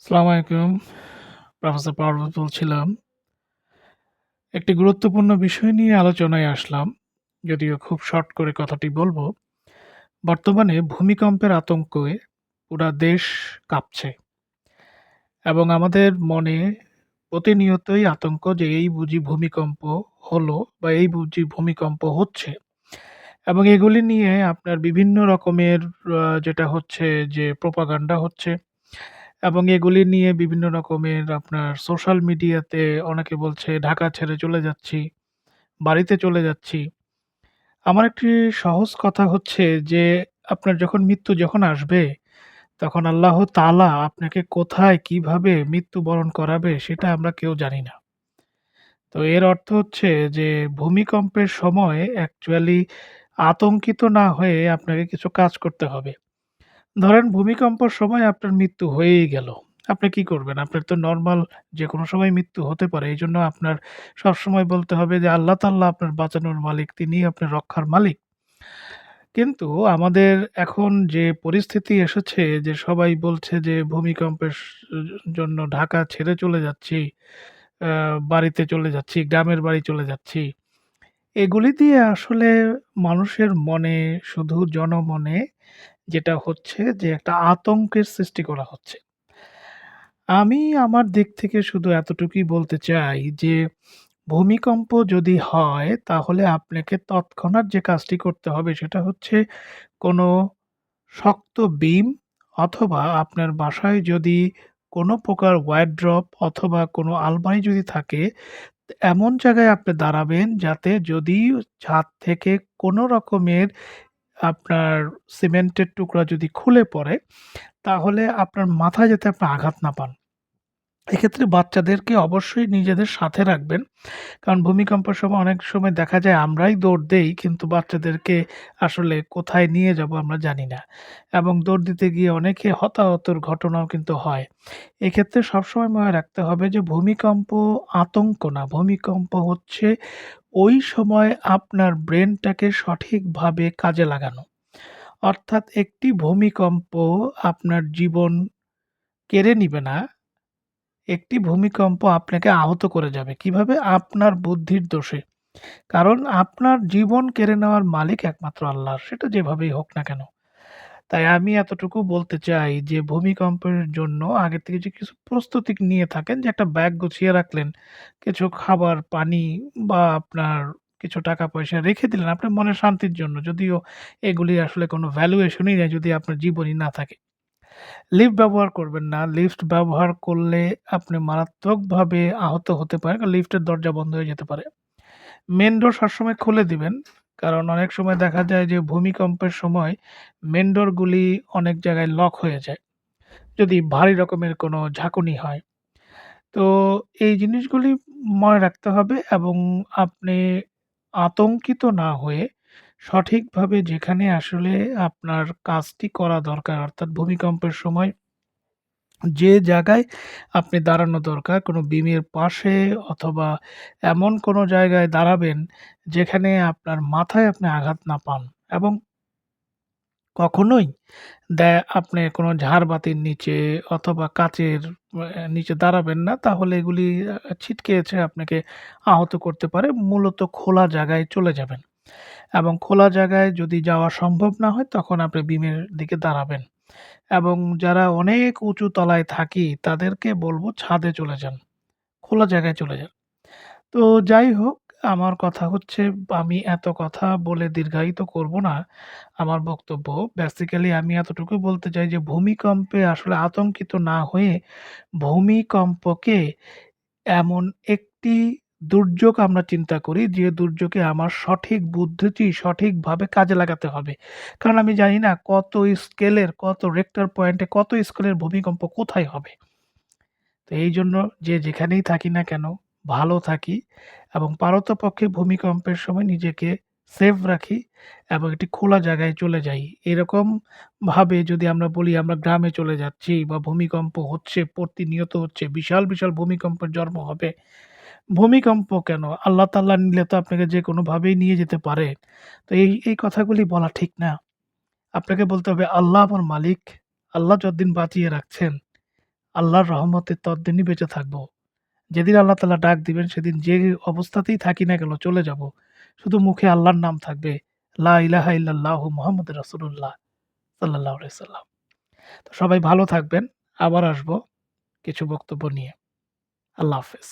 আসসালামু আলাইকুম। প্রফেসর বলছিলাম। একটি গুরুত্বপূর্ণ বিষয় নিয়ে আলোচনায় আসলাম। যদিও খুব শর্ট করে কথাটি বলব বর্তমানে ভূমিকম্পের আতঙ্কে পুরা দেশ কাঁপছে। এবং আমাদের মনে প্রতিনিয়তই আতঙ্ক যে এই বুঝি ভূমিকম্প হলো বা এই বুঝি ভূমিকম্প হচ্ছে। এবং এগুলি নিয়ে আপনার বিভিন্ন রকমের যেটা হচ্ছে যে প্রোপাগান্ডা হচ্ছে। এবং এগুলি নিয়ে বিভিন্ন রকমের আপনার সোশ্যাল মিডিয়াতে অনেকে বলছে ঢাকা ছেড়ে চলে যাচ্ছি, বাড়িতে চলে যাচ্ছি। আমার একটি সহজ কথা হচ্ছে যে আপনার যখন মৃত্যু যখন আসবে, তখন আল্লাহ তাআলা আপনাকে কোথায় কীভাবে মৃত্যুবরণ করাবে সেটা আমরা কেউ জানি না। তো এর অর্থ হচ্ছে যে ভূমিকম্পের সময় অ্যাকচুয়ালি আতঙ্কিত না হয়ে আপনাকে কিছু কাজ করতে হবে। ধরেন ভূমিকম্পর সময় আপনার মৃত্যু হয়েই গেল। আপনি কি করবেন? আপনার তো নরমাল যেকোনো সময় মৃত্যু হতে পারে। এজন্য আপনার সবসময় বলতে হবে যে আল্লাহ তাআলা আপনার বাঁচানোর মালিক, তিনিই আপনার রক্ষার মালিক। কিন্তু আমাদের এখন যে পরিস্থিতি এসেছে যে সবাই বলছে যে ভূমিকম্পের জন্য ঢাকা ছেড়ে চলে যাচ্ছি, বাড়িতে চলে যাচ্ছি, গ্রামের বাড়ি চলে যাচ্ছি। এগুলি দিয়ে আসলে মানুষের মনে শুধু জনমনে যেটা হচ্ছে যে একটা আতঙ্কের সৃষ্টি করা হচ্ছে। আমি আমার দিক থেকে শুধু এতটুকুই বলতে চাই যে ভূমিকম্প যদি হয় তাহলে আপনাকে তৎক্ষণাৎ যে কাজটি করতে হবে সেটা হচ্ছে কোনো শক্ত বিম অথবা আপনার বাসায় যদি কোনো প্রকার ওয়ারড্রপ অথবা কোনো আলমারি যদি থাকে, এমন জায়গায় আপনি দাঁড়াবেন যাতে যদি ছাদ থেকে কোনো রকমের আপনার সিমেন্টের টুকরা যদি খুলে পড়ে, তাহলে আপনার মাথায় যাতে আপনি আঘাত না পান। এক্ষেত্রে বাচ্চাদেরকে অবশ্যই নিজেদের সাথে রাখবেন। কারণ ভূমিকম্পের সময় অনেক সময় দেখা যায় আমরাই দৌড় দেই কিন্তু বাচ্চাদেরকে আসলে কোথায় নিয়ে যাব আমরা জানি না। এবং দৌড় দিতে গিয়ে অনেকে হতাহতর ঘটনাও কিন্তু হয়। এক্ষেত্রে সবসময় মনে রাখতে হবে যে ভূমিকম্প আতঙ্ক না, ভূমিকম্প হচ্ছে ওই সময় আপনার ব্রেনটাকে সঠিকভাবে কাজে লাগানো। অর্থাৎ একটি ভূমিকম্প আপনার জীবন কেড়ে নিবে না। একটি ভূমিকম্প আপনাকে আহত করে যাবে। কীভাবে? আপনার বুদ্ধির দোষে। কারণ আপনার জীবন কেড়ে নেওয়ার মালিক একমাত্র আল্লাহ। সেটা যেভাবেই হোক না কেন। তাই আমি এতটুকু বলতে চাই যে ভূমিকম্পের জন্য আগে থেকে যে কিছু প্রস্তুতি নিয়ে থাকেন যে একটা ব্যাগ গুছিয়ে রাখলেন, কিছু খাবার, পানি বা আপনার কিছু টাকা-পয়সা রেখে দিলেন আপনার মনের শান্তির জন্য। যদিও এগুলি আসলে কোনো ভ্যালুয়েশনই নেই যদি আপনার জীবনই না থাকে। লিফট ব্যবহার করবেন না। লিফট ব্যবহার করলে আপনি মারাত্মকভাবে আহত হতে পারেন। কারণ লিফটের দরজা বন্ধ হয়ে যেতে পারে। মেন ডোর সবসময় খুলে দিবেন। কারণ অনেক সময় দেখা যায় যে ভূমিকম্পের সময় মেন ডোরগুলি অনেক জায়গায় লক হয়ে যায়। যদি ভারী রকমের কোনো ঝাঁকুনি হয়। তো এই জিনিসগুলি মনে রাখতে হবে এবং আপনি আতঙ্কিত না হয়ে সঠিকভাবে যেখানে আসলে আপনার কাজটি করা দরকার, অর্থাৎ ভূমিকম্পের সময় যে জায়গায় আপনি দাঁড়ানো দরকার, কোনো বিমের পাশে অথবা এমন কোনো জায়গায় দাঁড়াবেন যেখানে আপনার মাথায় আপনি আঘাত না পান এবং কখনোই দ্যা আপনি কোনো ঝাড়বাতির নিচে অথবা কাচের নিচে দাঁড়াবেন না। তাহলে এগুলি আ ছিটকে এসে আপনাকে আহত করতে পারে। মূলত খোলা জায়গায় চলে যাবেন। এবং খোলা জায়গায় যদি যাওয়া সম্ভব না হয়, তখন আপনি বিমের দিকে দাঁড়াবেন। এবং যারা অনেক উঁচু তলায় থাকি, তাদেরকে বলব ছাদে চলে যান। খোলা জায়গায় চলে যান। তো যাই হোক, আমার কথা হচ্ছে, আমি এত কথা বলে দীর্ঘায়িত করব না আমার বক্তব্য। বেসিক্যালি আমি এতটুকু বলতে চাই যে, ভূমিকম্পে আসলে আতঙ্কিত না হয়ে ভূমিকম্পকে এমন একটি দুর্যোগ আমরা চিন্তা করি যে দুর্যোগে আমার সঠিক বুদ্ধিটি সঠিকভাবে কাজে লাগাতে হবে। কারণ আমি জানি না কত স্কেলের, কত রেক্টার পয়েন্টে কত স্কেলের ভূমিকম্প কোথায় হবে। তো এই জন্য যে যেখানেই থাকি না কেন ভালো থাকি এবং পারতপক্ষে ভূমিকম্পের সময় নিজেকে সেফ রাখি এবং একটি খোলা জায়গায় চলে যাই। এরকমভাবে যদি আমরা বলি আমরা গ্রামে চলে যাচ্ছি বা ভূমিকম্প হচ্ছে, প্রতিনিয়ত হচ্ছে, বিশাল, বিশাল ভূমিকম্পের জন্ম হবে। ভূমিকম্প কেন? আল্লাহ তাআলা নিলে তো আপনাকে যে কোনোভাবেই নিয়ে যেতে পারে। তো এই, এই কথাগুলি বলা ঠিক না। আপনাকে বলতে হবে আল্লাহ আমার মালিক। আল্লাহ যতদিন বাঁচিয়ে রাখছেন, আল্লাহর রহমতে ততদিনই বেঁচে থাকব। যেদিন আল্লাহ তাআলা ডাক দিবেন সেদিন যে অবস্থাতেই থাকি না কেন চলে যাব। শুধু মুখে আল্লাহর নাম থাকবে। লা ইলাহা ইল্লাল্লাহু মুহাম্মাদুর রাসূলুল্লাহ সাল্লাল্লাহু আলাইহি সাল্লাম। তো সবাই ভালো থাকবেন। আবার আসব কিছু বক্তব্য নিয়ে। আল্লাহ হাফেজ।